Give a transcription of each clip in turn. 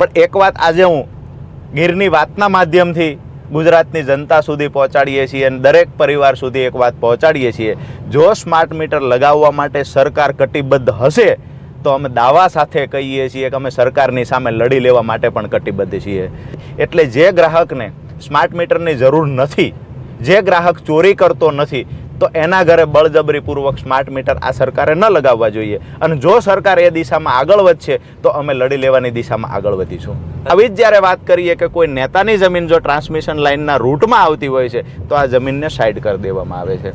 પણ એક વાત આજે હું ગીરની વાતના માધ્યમથી ગુજરાતની જનતા સુધી પહોંચાડીએ છીએ અને દરેક પરિવાર સુધી એક વાત પહોંચાડીએ છીએ. જો સ્માર્ટ મીટર લગાવવા માટે સરકાર કટિબદ્ધ હશે, તો અમે દાવા સાથે કહીએ છીએ કે અમે સરકારની સામે લડી લેવા માટે પણ કટિબદ્ધ છીએ. એટલે જે ગ્રાહકને સ્માર્ટ મીટરની જરૂર નથી, જે ગ્રાહક ચોરી કરતો નથી તો એના ઘરે બળજબરીપૂર્વક સ્માર્ટ મીટર આ સરકારે ન લગાવવા જોઈએ. અને જો સરકાર એ દિશામાં આગળ વધશે, તો અમે લડી લેવાની દિશામાં આગળ વધીશું. આવી જ જ્યારે વાત કરીએ કે કોઈ નેતાની જમીન જો ટ્રાન્સમિશન લાઇનના રૂટમાં આવતી હોય છે, તો આ જમીનને સાઈડ કરી દેવામાં આવે છે.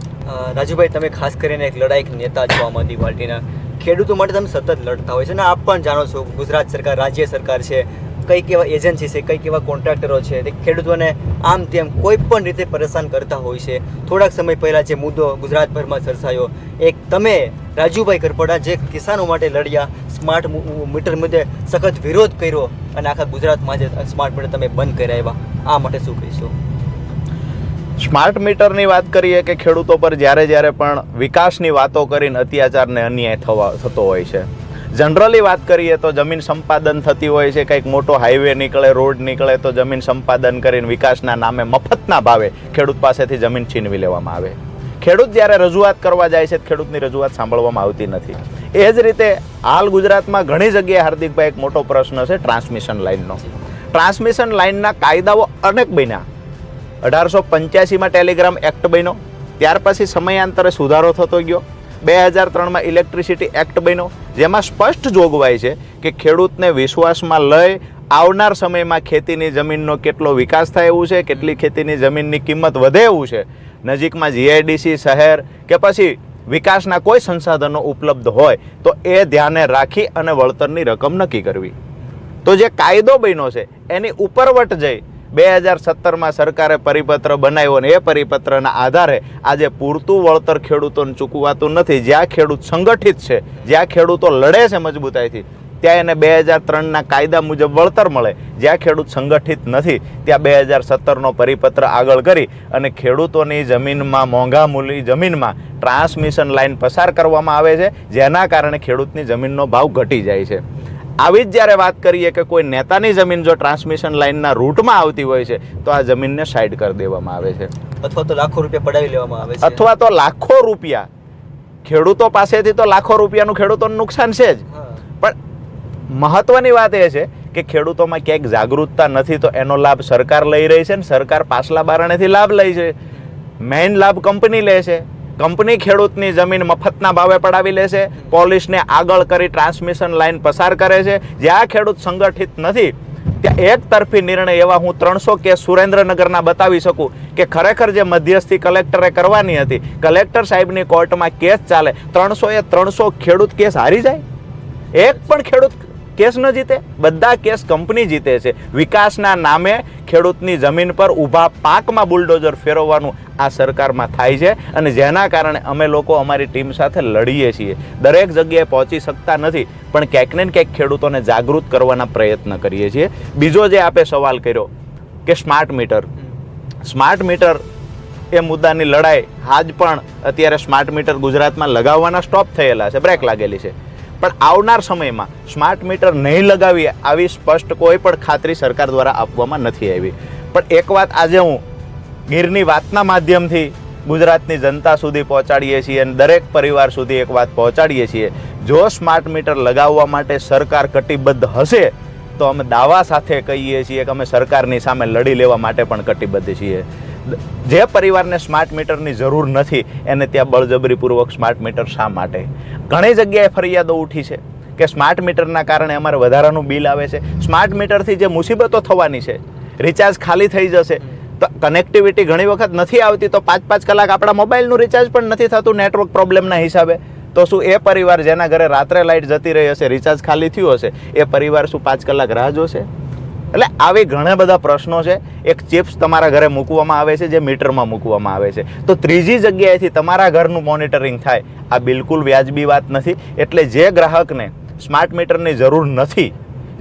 રાજુભાઈ, તમે ખાસ કરીને એક લડાયક નેતા છો આમ પાર્ટીના. ખેડૂતો માટે તમે સતત લડતા હોય છે અને આપ પણ જાણો છો, ગુજરાત સરકાર રાજ્ય સરકાર છે. કઈ કેવા એજન્સી છે, કઈ કેવા કોન્ટ્રાક્ટરો છે, તે ખેડૂતોને આમ તેમ કોઈ પણ રીતે પરેશાન કરતા હોય છે. થોડાક સમય પહેલાં જે મુદ્દો ગુજરાતભરમાં ચર્ચાયો, એક તમે રાજુભાઈ કરપડા જે કિસાનો માટે લડ્યા સ્માર્ટ મીટર મુદ્દે સખત વિરોધ કર્યો અને આખા ગુજરાતમાં જે સ્માર્ટ મીટર તમે બંધ કરાવ્યા આ માટે શું કહીશું? સ્માર્ટ મીટરની વાત કરીએ કે ખેડૂતો પર જ્યારે જ્યારે પણ વિકાસની વાતો કરીને અત્યાચારને અન્યાય થવા, થતો હોય છે. જનરલી વાત કરીએ તો જમીન સંપાદન થતી હોય છે, કંઈક મોટો હાઈવે નીકળે રોડ નીકળે, તો જમીન સંપાદન કરીને વિકાસના નામે મફતના ભાવે ખેડૂત પાસેથી જમીન છીનવી લેવામાં આવે. ખેડૂત જ્યારે રજૂઆત કરવા જાય છે, ખેડૂતની રજૂઆત સાંભળવામાં આવતી નથી. એ જ રીતે હાલ ગુજરાતમાં ઘણી જગ્યાએ હાર્દિકભાઈ એક મોટો પ્રશ્ન છે, ટ્રાન્સમિશન લાઇનનો. ટ્રાન્સમિશન લાઇનના કાયદાઓ અનેક બન્યા. અઢારસો પંચ્યાસીમાં ટેલિગ્રામ એક્ટ બન્યો. ત્યાર પછી સમયાંતરે સુધારો થતો ગયો. બે હજાર ત્રણમાં ઇલેક્ટ્રિસિટી એક્ટ બન્યો, જેમાં સ્પષ્ટ જોગવાઈ છે કે ખેડૂતને વિશ્વાસમાં લઈ આવનાર સમયમાં ખેતીની જમીનનો કેટલો વિકાસ થાય એવું છે, કેટલી ખેતીની જમીનની કિંમત વધે એવું છે. નજીકમાં જીઆઈડીસી શહેર કે પછી વિકાસના કોઈ સંસાધનો ઉપલબ્ધ હોય, તો એ ધ્યાને રાખી અને વળતરની રકમ નક્કી કરવી. તો જે કાયદો બન્યો છે, એની ઉપરવટ જઈ બે હજાર સત્તરમાં સરકારે પરિપત્ર બનાવ્યો અને એ પરિપત્રના આધારે આજે પૂરતું વળતર ખેડૂતોને ચૂકવાતું નથી. જ્યાં ખેડૂત સંગઠિત છે, જ્યાં ખેડૂતો લડે છે મજબૂતાઈથી, ત્યાં એને બે હજાર ત્રણના કાયદા મુજબ વળતર મળે. જ્યાં ખેડૂત સંગઠિત નથી, ત્યાં બે હજાર સત્તરનો પરિપત્ર આગળ કરી અને ખેડૂતોની જમીનમાં મોંઘા મૂલી જમીનમાં ટ્રાન્સમિશન લાઇન પસાર કરવામાં આવે છે, જેના કારણે ખેડૂતની જમીનનો ભાવ ઘટી જાય છે. આવી જ જ્યારે વાત કરીએ કે કોઈ નેતાની જમીન જો ટ્રાન્સમિશન લાઇનના રૂટમાં આવતી હોય છે તો આ જમીનને સાઈડ કરી દેવામાં આવે છે. અથવા તો લાખો રૂપિયા પડાવી લેવામાં આવે છે. અથવા તો લાખો રૂપિયા. ખેડૂતો પાસેથી તો લાખો રૂપિયાનું ખેડૂતોનું નુકસાન છે જ. પણ મહત્વની વાત એ છે કે ખેડૂતોમાં ક્યાંક જાગૃતતા નથી તો એનો લાભ સરકાર લઈ રહી છે ને સરકાર પાછલા બારણેથી લાભ લે છે. મેઇન લાભ કંપની લે છે. કંપની ખેડૂતની જમીન મફતના ભાવે પડાવી લે છે, પોલીસને આગળ કરી ટ્રાન્સમિશન લાઇન પસાર કરે છે. જ્યાં ખેડૂત સંગઠિત નથી, ત્યાં એક તરફી નિર્ણય એવા હું ત્રણસો કેસ સુરેન્દ્રનગરના બતાવી શકું કે ખરેખર જે મધ્યસ્થી કલેક્ટરે કરવાની હતી, કલેક્ટર સાહેબની કોર્ટમાં કેસ ચાલે, ત્રણસો એ ત્રણસો ખેડૂત કેસ હારી જાય? એક પણ ખેડૂત કેસ ન જીતે, બધા કેસ કંપની જીતે છે. વિકાસના નામે ખેડૂતની જમીન પર ઊભા પાકમાં બુલડોઝર ફેરવવાનું આ સરકારમાં થાય છે અને જેના કારણે અમે લોકો અમારી ટીમ સાથે લડીએ છીએ. દરેક જગ્યાએ પહોંચી શકતા નથી, પણ ક્યાંક ને ક્યાંક ખેડૂતોને જાગૃત કરવાના પ્રયત્ન કરીએ છીએ. બીજો જે આપે સવાલ કર્યો કે સ્માર્ટ મીટર. સ્માર્ટ મીટર એ મુદ્દાની લડાઈ આજ પણ અત્યારે સ્માર્ટ મીટર ગુજરાતમાં લગાવવાના સ્ટોપ થયેલા છે, બ્રેક લાગેલી છે. પણ આવનાર સમયમાં સ્માર્ટ મીટર નહીં લગાવીએ આવી સ્પષ્ટ કોઈ પણ ખાતરી સરકાર દ્વારા આપવામાં નથી આવી. પણ એક વાત આજે હું ગીરની વાતના માધ્યમથી ગુજરાતની જનતા સુધી પહોંચાડીએ છીએ અને દરેક પરિવાર સુધી એક વાત પહોંચાડીએ છીએ. જો સ્માર્ટ મીટર લગાવવા માટે સરકાર કટિબદ્ધ હશે, તો અમે દાવા સાથે કહીએ છીએ કે અમે સરકારની સામે લડી લેવા માટે પણ કટિબદ્ધ છીએ. જે પરિવારને સ્માર્ટ મીટરની જરૂર નથી, એને ત્યાં બળજબરીપૂર્વક સ્માર્ટ મીટર શા માટે? ઘણી જગ્યાએ ફરિયાદો ઉઠી છે કે સ્માર્ટ મીટરના કારણે અમારે વધારાનું બિલ આવે છે. સ્માર્ટ મીટરથી જે મુસીબતો થવાની છે રિચાર્જ ખાલી થઈ જશે. તો કનેક્ટિવિટી ઘણી વખત નથી આવતી, તો પાંચ પાંચ કલાક આપણા મોબાઈલનું રિચાર્જ પણ નથી થતું નેટવર્ક પ્રોબ્લેમના હિસાબે. તો શું એ પરિવાર જેના ઘરે રાત્રે લાઇટ જતી રહી હશે રિચાર્જ ખાલી થયું હશે, એ પરિવાર શું પાંચ કલાક રાહ જોશે? એટલે આવી ઘણા બધા પ્રશ્નો છે. એક ચિપ્સ તમારા ઘરે મૂકવામાં આવે છે, જે મીટરમાં મૂકવામાં આવે છે. તો ત્રીજી જગ્યાએથી તમારા ઘરનું મોનિટરિંગ થાય. આ બિલકુલ વ્યાજબી વાત નથી. એટલે જે ગ્રાહકને સ્માર્ટ મીટરની જરૂર નથી,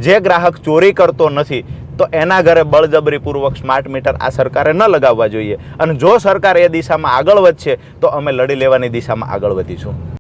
જે ગ્રાહક ચોરી કરતો નથી, તો એના ઘરે બળજબરીપૂર્વક સ્માર્ટ મીટર આ સરકારે ન લગાવવા જોઈએ. અને જો સરકાર એ દિશામાં આગળ વધશે, તો અમે લડી લેવાની દિશામાં આગળ વધીશું.